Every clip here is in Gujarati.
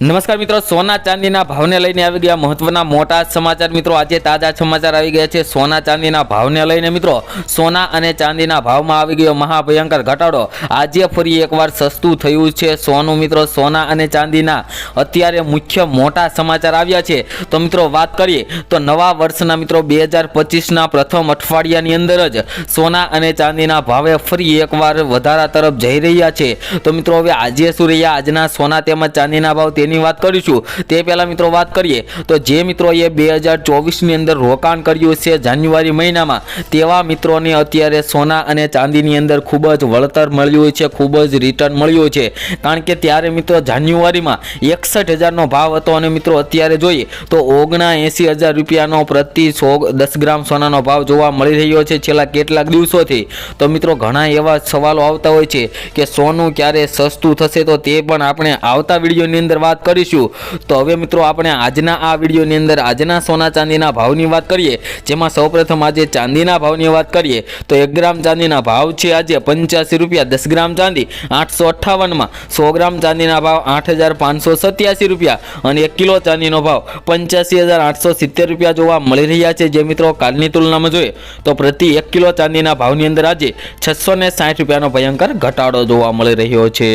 નમસ્કાર મિત્રો, સોના ચાંદીના ભાવને લઈને આવી ગયા મહત્વના મોટા સમાચાર. મિત્રો, આજે તાજા સમાચાર આવી ગયા છે. સોના ચાંદીના ભાવને લઈને મિત્રો, સોના અને ચાંદીના ભાવમાં આવી ગયો મહાભયંકર ઘટાડો. આજે ફરી એકવાર સસ્તું થયું છે સોનું. મિત્રો, સોના અને ચાંદીના અત્યારે મુખ્ય મોટા સમાચાર આવ્યા છે. તો મિત્રો, વાત કરીએ તો નવા વર્ષના મિત્રો, બે હજાર પચીસના પ્રથમ અઠવાડિયાની અંદર જ સોના અને ચાંદીના ભાવે ફરી એકવાર વધારા તરફ જઈ રહ્યા છે. તો મિત્રો, હવે આજે શું રહ્યા? આજના સોના તેમજ ચાંદીના ભાવ તેની વાત કરીશું, તે પહેલાં મિત્રો વાત કરીએ. તો જે મિત્રોએ બે હજાર ચોવીસની અંદર રોકાણ કર્યું છે જાન્યુઆરી મહિનામાં, તેવા મિત્રોને અત્યારે સોના અને ચાંદીની અંદર ખૂબ જ વળતર મળ્યું છે, ખૂબ જ રિટર્ન મળ્યું છે. કારણ કે ત્યારે મિત્રો જાન્યુઆરીમાં એકસઠ હજારનો ભાવ હતો અને મિત્રો અત્યારે જોઈએ તો ઓગણા એંસી હજાર રૂપિયાનો પ્રતિ સો દસ ગ્રામ સોનાનો ભાવ જોવા મળી રહ્યો છે છેલ્લા કેટલાક દિવસોથી. તો મિત્રો ઘણા એવા સવાલો આવતા હોય છે કે સોનું ક્યારે સસ્તું થશે તો તે પણ આપણે આવતા વિડીયોની અંદર વાત કરીશું. તો હવે મિત્રો આપણે આજના આ વિડીયોની અંદર આજના સોના ચાંદીના ભાવની વાત કરીએ, જેમાં સૌપ્રથમ આજે ચાંદીના ભાવની વાત કરીએ, તો એક ગ્રામ ચાંદીના ભાવ છે આજે પંચ્યાસી રૂપિયા, દસ ગ્રામ ચાંદી આઠસો અઠ્ઠાવનમાં, સો ગ્રામ ચાંદીના ભાવ આઠ હજાર પાંચસો સત્યાસી રૂપિયા અને એક કિલો ચાંદીનો ભાવ પંચ્યાસી હજાર આઠસો સિત્તેર રૂપિયા જોવા મળી રહ્યા છે, જે મિત્રો કાલની તુલનામાં જોઈએ, તો પ્રતિ એક કિલો ચાંદીના ભાવની અંદર આજે છસો સાઠ રૂપિયાનો ભયંકર ઘટાડો જોવા મળી રહ્યો છે.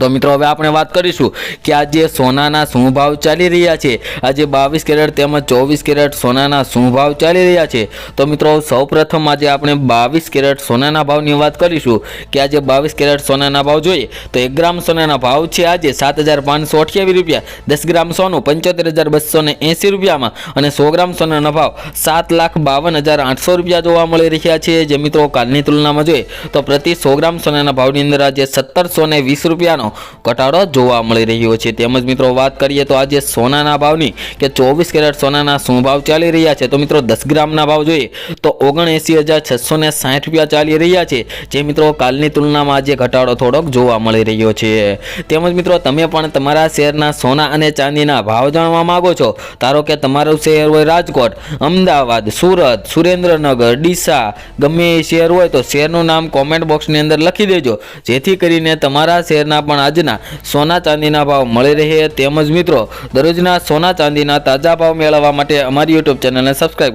તો મિત્રો, હવે આપણે વાત કરીશું કે આજે સોનાના શું ભાવ ચાલી રહ્યા છે? આજે બાવીસ કેરેટ તેમજ ચોવીસ કેરેટ સોનાના શું ભાવ ચાલી રહ્યા છે? તો મિત્રો, સૌપ્રથમ આજે આપણે બાવીસ કેરેટ સોનાના ભાવની વાત કરીશું કે આજે બાવીસ કેરેટ સોનાના ભાવ જોઈએ. તો એક ગ્રામ સોનાના ભાવ છે આજે સાત હજાર પાંચસો અઠ્યાવીસ રૂપિયા. દસ ગ્રામ સોનું પંચોતેર હજાર બસો એંસી રૂપિયામાં અને સો ગ્રામ સોનાના ભાવ સાત લાખ બાવન હજાર આઠસો રૂપિયા જોવા મળી રહ્યા છે. જે મિત્રો, કાલની તુલનામાં જોઈએ તો પ્રતિ સો ગ્રામ સોનાના ભાવની અંદર આજે સત્તરસો ને વીસ રૂપિયાનો ઘટાડો જોવા મળી રહ્યો છે. તેમજ મિત્રો વાત કરીએ તો આજે સોનાના ભાવની કે ચોવીસ કેરેટ સોનાના શું ભાવ ચાલી રહ્યા છે? તો મિત્રો દસ ગ્રામના ભાવ જોઈએ તો ઓગણએંસી હજાર છસો ને સાઠ રૂપિયા ચાલી રહ્યા છે. જે મિત્રો કાલની તુલનામાં આજે ઘટાડો થોડોક જોવા મળી રહ્યો છે. તેમજ મિત્રો તમે પણ તમારા શહેરના સોના અને ચાંદીના ભાવ જાણવા માંગો છો? ધારો કે તમારું શહેર હોય રાજકોટ, અમદાવાદ, સુરત, સુરેન્દ્રનગર, ડીસા, ગમે એ શહેર હોય તો શહેરનું નામ કોમેન્ટ બોક્સની અંદર લખી દેજો. જેથી કરીને તમારા શહેરના પણ આજના સોના ચાંદીના ભાવ મળી રહે તેમજ મિત્રો દરરોજના સોના ચાંદીના તાજા ભાવ મેળવવા માટે અમારી યુટ્યુબ ચેનલને સબસ્ક્રાઈબ